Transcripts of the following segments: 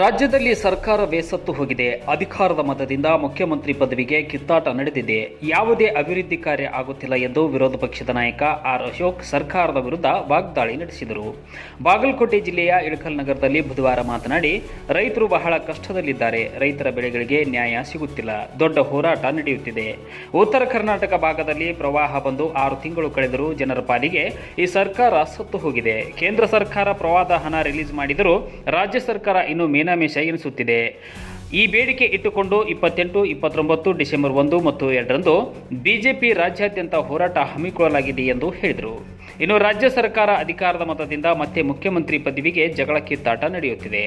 ರಾಜ್ಯದಲ್ಲಿ ಸರ್ಕಾರ ಬೇಸತ್ತು ಹೋಗಿದೆ. ಅಧಿಕಾರದ ಮತದಿಂದ ಮುಖ್ಯಮಂತ್ರಿ ಪದವಿಗೆ ಕಿತ್ತಾಟ ನಡೆದಿದೆ. ಯಾವುದೇ ಅಭಿವೃದ್ಧಿ ಕಾರ್ಯ ಆಗುತ್ತಿಲ್ಲ ಎಂದು ವಿರೋಧ ಪಕ್ಷದ ನಾಯಕ ಆರ್ ಅಶೋಕ್ ಸರ್ಕಾರದ ವಿರುದ್ಧ ವಾಗ್ದಾಳಿ ನಡೆಸಿದರು. ಬಾಗಲಕೋಟೆ ಜಿಲ್ಲೆಯ ಇಳಕಲ್ ನಗರದಲ್ಲಿ ಬುಧವಾರ ಮಾತನಾಡಿ, ರೈತರು ಬಹಳ ಕಷ್ಟದಲ್ಲಿದ್ದಾರೆ. ರೈತರ ಬೆಳೆಗಳಿಗೆ ನ್ಯಾಯ ಸಿಗುತ್ತಿಲ್ಲ. ದೊಡ್ಡ ಹೋರಾಟ ನಡೆಯುತ್ತಿದೆ. ಉತ್ತರ ಕರ್ನಾಟಕ ಭಾಗದಲ್ಲಿ ಪ್ರವಾಹ ಬಂದು ಆರು ತಿಂಗಳು ಕಳೆದರೂ ಜನರ ಪಾಲಿಗೆ ಈ ಸರ್ಕಾರ ಸತ್ತು ಹೋಗಿದೆ. ಕೇಂದ್ರ ಸರ್ಕಾರ ಪ್ರವಾದ ಹಣ ರಿಲೀಸ್ ಮಾಡಿದರೂ ರಾಜ್ಯ ಸರ್ಕಾರ ಇನ್ನು ಮೀನಾಮೇಷ ಎನಿಸುತ್ತಿದೆ. ಈ ಬೇಡಿಕೆ ಇಟ್ಟುಕೊಂಡು ಇಪ್ಪತ್ತೆಂಟು, ಇಪ್ಪತ್ತೊಂಬತ್ತು, ಡಿಸೆಂಬರ್ ಒಂದು ಮತ್ತು ಎರಡರಂದು ಬಿಜೆಪಿ ರಾಜ್ಯಾದ್ಯಂತ ಹೋರಾಟ ಹಮ್ಮಿಕೊಳ್ಳಲಾಗಿದೆ ಎಂದು ಹೇಳಿದರು. ಇನ್ನು ರಾಜ್ಯ ಸರ್ಕಾರ ಅಧಿಕಾರದ ಮತದಿಂದ ಮತ್ತೆ ಮುಖ್ಯಮಂತ್ರಿ ಪದವಿಗೆ ಜಗಳ ಕಿತ್ತಾಟ ನಡೆಯುತ್ತಿದೆ.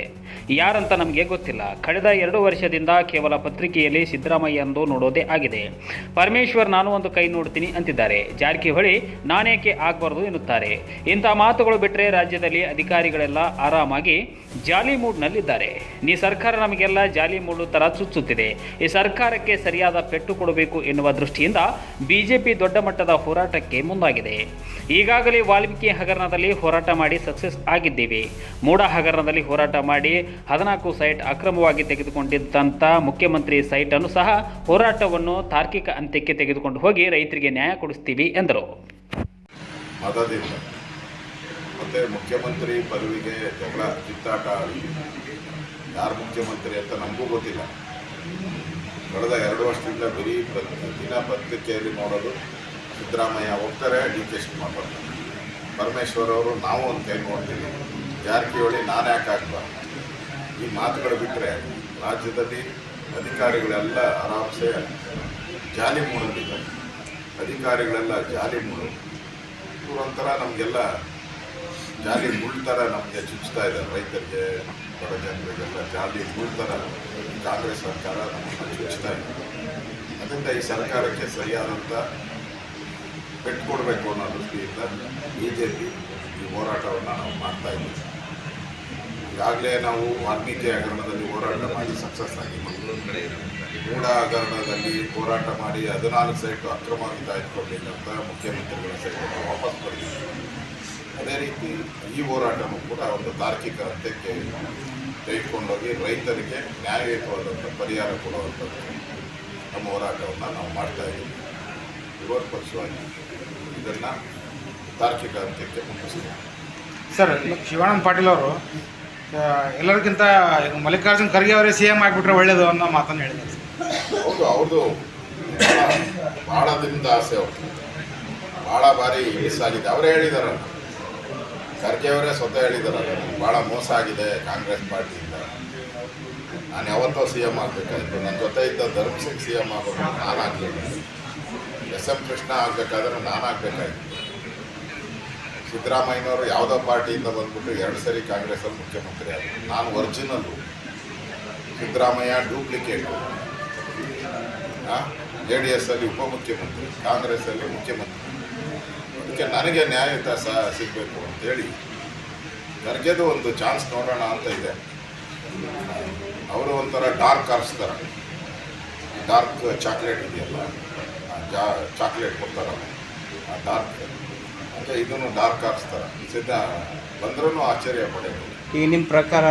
ಯಾರಂತ ನಮಗೆ ಗೊತ್ತಿಲ್ಲ. ಕಳೆದ ಎರಡು ವರ್ಷದಿಂದ ಕೇವಲ ಪತ್ರಿಕೆಯಲ್ಲಿ ಸಿದ್ದರಾಮಯ್ಯ ಎಂದು ನೋಡೋದೇ ಆಗಿದೆ. ಪರಮೇಶ್ವರ್ ನಾನು ಒಂದು ಕೈ ನೋಡ್ತೀನಿ ಅಂತಿದ್ದಾರೆ. ಜಾರಕಿಹೊಳಿ ನಾನೇಕೆ ಆಗಬಾರ್ದು ಎನ್ನುತ್ತಾರೆ. ಇಂಥ ಮಾತುಗಳು ಬಿಟ್ಟರೆ ರಾಜ್ಯದಲ್ಲಿ ಅಧಿಕಾರಿಗಳೆಲ್ಲ ಆರಾಮಾಗಿ ಜಾಲಿ ಮೂಡ್ನಲ್ಲಿದ್ದಾರೆ. ನೀ ಸರ್ಕಾರ ನಮಗೆಲ್ಲ ಜಾಲಿ ಮೂಡ್ ತರ ಚುಚ್ಚುತ್ತಿದೆ. ಈ ಸರ್ಕಾರಕ್ಕೆ ಸರಿಯಾದ ಪೆಟ್ಟು ಕೊಡಬೇಕು ಎನ್ನುವ ದೃಷ್ಟಿಯಿಂದ ಬಿಜೆಪಿ ದೊಡ್ಡ ಮಟ್ಟದ ಹೋರಾಟಕ್ಕೆ ಮುಂದಾಗಿದೆ. ಈಗಾಗಲೇ ವಾಲ್ಮೀಕಿ ಹಗರಣದಲ್ಲಿ ಹೋರಾಟ ಮಾಡಿ ಸಕ್ಸಸ್ ಆಗಿದ್ದೀವಿ. ಮೂಡ ಹಗರಣದಲ್ಲಿ ಹೋರಾಟ ಮಾಡಿ ಹದಿನಾಲ್ಕು ಸೈಟ್ ಅಕ್ರಮವಾಗಿ ತೆಗೆದುಕೊಂಡಿದ್ದಂಥ ಮುಖ್ಯಮಂತ್ರಿ ಸೈಟ್ ಅನ್ನು ಸಹ ಹೋರಾಟವನ್ನು ತಾರ್ಕಿಕ ಅಂತ್ಯಕ್ಕೆ ತೆಗೆದುಕೊಂಡು ಹೋಗಿ ರೈತರಿಗೆ ನ್ಯಾಯ ಕೊಡಿಸ್ತೀವಿ ಎಂದರು. ಮತ್ತು ಮುಖ್ಯಮಂತ್ರಿ ಪದವಿಗೆ ಜಗಳ, ಕಿತ್ತಾಟ ಯಾರು ಮುಖ್ಯಮಂತ್ರಿ ಅಂತ ನಮಗೂ ಗೊತ್ತಿಲ್ಲ. ಕಳೆದ ಎರಡು ವರ್ಷದಿಂದ ಬರೀ ಪತ್ರಿಕೆಯಲ್ಲಿ ನೋಡೋದು ಸಿದ್ದರಾಮಯ್ಯ ಹೋಗ್ತಾರೆ, ಡಿ ಕೆ ಶಿವಕುಮಾರ್ ಬರ್ತಾರೆ. ಪರಮೇಶ್ವರ್ ಅವರು, ನಾವು ಅಂತ ನೋಡ್ತೀವಿ. ಜಾರಕಿಹೊಳಿ ನಾನು ಯಾಕೆ ಆಗ್ಬಾರ್ದು? ಈ ಮಾತುಗಳು ಬಿಟ್ಟರೆ ರಾಜ್ಯದಲ್ಲಿ ಅಧಿಕಾರಿಗಳೆಲ್ಲ ಆರಾಮ್ಸೆ ಜಾಲಿ ಮೂಡಲಿದ್ದಾರೆ ಅಧಿಕಾರಿಗಳೆಲ್ಲ ಜಾಲಿ ಮೂಡೋದು ಒಂಥರ ನಮಗೆಲ್ಲ ಜಾಲಿ ಮುಳ್ತಾರ ನಮಗೆ ಚುಚ್ತಾ ಇದ್ದಾರೆ ರೈತರಿಗೆ, ಬಡ ಜನರಿಗೆಲ್ಲ ಜಾಲಿ ಮುಳ್ತಾರ ಕಾಂಗ್ರೆಸ್ ಸರ್ಕಾರ ನಮ್ಮನ್ನು ಚುಚ್ತಾ ಇದೆ. ಅದರಿಂದ ಈ ಸರ್ಕಾರಕ್ಕೆ ಸರಿಯಾದಂಥ ಪೆಟ್ಟು ಕೊಡಬೇಕು ಅನ್ನೋ ದೃಷ್ಟಿಯಿಂದ ಬಿ ಜೆ ಪಿ ಈ ಹೋರಾಟವನ್ನು ನಾವು ಮಾಡ್ತಾ ಇದ್ದೀವಿ. ಈಗಾಗಲೇ ನಾವು ವಾಲ್ಮೀಕಿ ಹಗರಣದಲ್ಲಿ ಹೋರಾಟ ಮಾಡಿ ಸಕ್ಸಸ್ ಆಗಿದ್ದೀವಿ ಮೂಡ ಹಗರಣದಲ್ಲಿ ಹೋರಾಟ ಮಾಡಿ ಹದಿನಾಲ್ಕು ಸೈಟು ಅಕ್ರಮವಾಗಿ ಅಂತ ಮುಖ್ಯಮಂತ್ರಿಗಳ ಸೈಟನ್ನು ವಾಪಸ್ ಬಂದಿದ್ದೀವಿ ಅದೇ ರೀತಿ ಈ ಹೋರಾಟವೂ ಕೂಡ ಒಂದು ತಾರ್ಕಿಕ ಅಂತ್ಯಕ್ಕೆ ತೆಗೆದುಕೊಂಡೋಗಿ ರೈತರಿಗೆ ನ್ಯಾಯಯುತವಾದಂಥ ಪರಿಹಾರ ಕೊಡುವಂಥದ್ದು ನಮ್ಮ ಹೋರಾಟವನ್ನು ನಾವು ಮಾಡ್ತಾ ಇದ್ದೀವಿ. ಇದನ್ನು ತಾರ್ಕಿಕ ಅಂತ್ಯಕ್ಕೆ ಸರ್ ಶಿವಾನಂದ ಪಾಟೀಲ್ ಅವರು ಎಲ್ಲರಿಗಿಂತ ಮಲ್ಲಿಕಾರ್ಜುನ್ ಖರ್ಗೆ ಅವರೇ ಸಿ ಎಂ ಆಗಿಬಿಟ್ರೆ ಒಳ್ಳೇದು ಅನ್ನೋ ಮಾತನ್ನು ಹೇಳಿದ್ದಾರೆ ಹೌದು ಅವ್ರದ್ದು ಭಾಳ ದಿನದ ಆಸೆ ಅವರು ಭಾಳ ಬಾರಿ ಮಿಸ್ ಆಗಿದೆ ಅವರೇ ಹೇಳಿದಾರಲ್ಲ. ಖರ್ಗೆ ಅವರೇ ಸ್ವತಃ ಹೇಳಿದಾರಲ್ಲ ನನಗೆ ಭಾಳ ಮೋಸ ಆಗಿದೆ ಕಾಂಗ್ರೆಸ್ ಪಾರ್ಟಿಯಿಂದ. ನಾನು ಯಾವತ್ತೋ ಸಿ ಎಂ ಆಗಬೇಕಾಯ್ತು. ನನ್ನ ಜೊತೆ ಇದ್ದ ಧರ್ಮಸಿಂಗ್ ಸಿ ಎಂ ಆಗಬೇಕು. ನಾನು ಆಗಲಿಲ್ಲ. ಎಸ್ ಎಂ ಕೃಷ್ಣ ಆಗಬೇಕಾದ್ರೆ ನಾನು ಸಿದ್ದರಾಮಯ್ಯನವರು ಯಾವುದೋ ಪಾರ್ಟಿಯಿಂದ ಬಂದ್ಬಿಟ್ಟು ಎರಡು ಸರಿ ಕಾಂಗ್ರೆಸಲ್ಲಿ ಮುಖ್ಯಮಂತ್ರಿ ಆದರು. ನಾನು original Siddaramaiah duplicate J D ಎಸ್ಸಲ್ಲಿ ಉಪಮುಖ್ಯಮಂತ್ರಿ ಕಾಂಗ್ರೆಸ್ಸಲ್ಲಿ ಮುಖ್ಯಮಂತ್ರಿ. ಅದಕ್ಕೆ ನನಗೆ ನ್ಯಾಯಯುತ ಸಹ ಸಿಗಬೇಕು ಅಂತೇಳಿ ನನಗೆದು ಒಂದು ಚಾನ್ಸ್ ನೋಡೋಣ ಅಂತ ಇದೆ. ಅವರು ಒಂಥರ ಡಾರ್ಕ್ ಆರಿಸ್ತಾರೆ ಡಾರ್ಕ್ ಚಾಕ್ಲೇಟ್ ಇದೆಯಲ್ಲ. ಜಾ ಚಾಕ್ಲೇಟ್ ಕೊಡ್ತಾರೆ ಡಾರ್ಕ್ ಅಂತ ಇದನ್ನು ಡಾರ್ಕ್ ಆರಿಸ್ತಾರೆ ಸಿದ್ಧ ಬಂದ್ರೂ ಆಶ್ಚರ್ಯ ಪಡೆಯಬಹುದು ಈಗ ನಿಮ್ಮ ಪ್ರಕಾರ